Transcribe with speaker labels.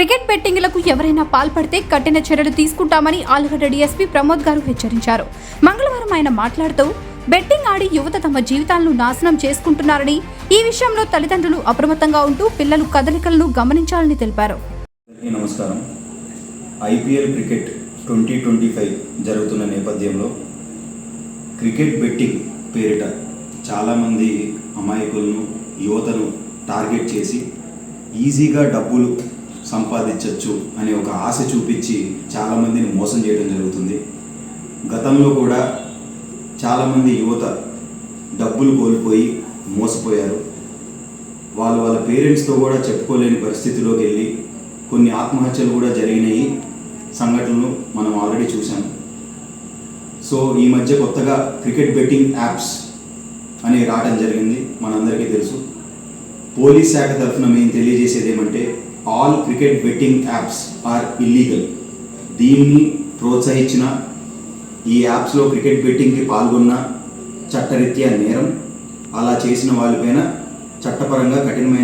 Speaker 1: Cricket బెట్టింగ్లకు ఎవరైనా పాల్పడితే కఠిన చర్యలు తీసుకుంటామని ఆలుగడ్డ డీఎస్పీ ప్రమోద్ గారు హెచ్చరించారు. మంగళవారం ఆయన మాట్లాడుతూ బెట్టింగ్ ఆడి యువత తమ జీవితాలను నాశనం చేసుకుంటున్నారని ఈ విషయంలో తల్లిదండ్రులు అప్రమత్తంగా ఉంటూ పిల్లలు కదలికలను గమనించాలని తెలిపారు.
Speaker 2: నమస్కారం. IPL cricket twenty twenty five జరుగుతున్న నేపథ్యంలో క్రికెట్ బెట్టింగ్ పేరిట చాలామంది అమాయకులను యువతను టార్గెట్ చేసి ఈజీగా డబ్బులు సంపాదించవచ్చు అనే ఒక ఆశ చూపించి చాలామందిని మోసం చేయడం జరుగుతుంది. గతంలో కూడా చాలామంది యువత డబ్బులు కోల్పోయి మోసపోయారు. వాళ్ళు వాళ్ళ పేరెంట్స్తో కూడా చెప్పుకోలేని పరిస్థితిలోకి వెళ్ళి కొన్ని ఆత్మహత్యలు కూడా జరిగినాయి. సంఘటనలు మనం ఆల్రెడీ చూసాం సో ఈ మధ్య కొత్తగా క్రికెట్ బెట్టింగ్ యాప్స్ అనే రావడం జరిగింది. మనందరికీ తెలుసు. పోలీస్ శాఖ తరఫున మేము తెలియజేసేది ఏమంటే all cricket betting apps are illegal దీన్ని ప్రోత్సహించిన ఈ యాప్స్లో క్రికెట్ బెట్టింగ్కి పాల్గొన్న చట్టరీత్యా నేరం అలా చేసిన వాళ్ళపైన చట్టపరంగా కఠినమైన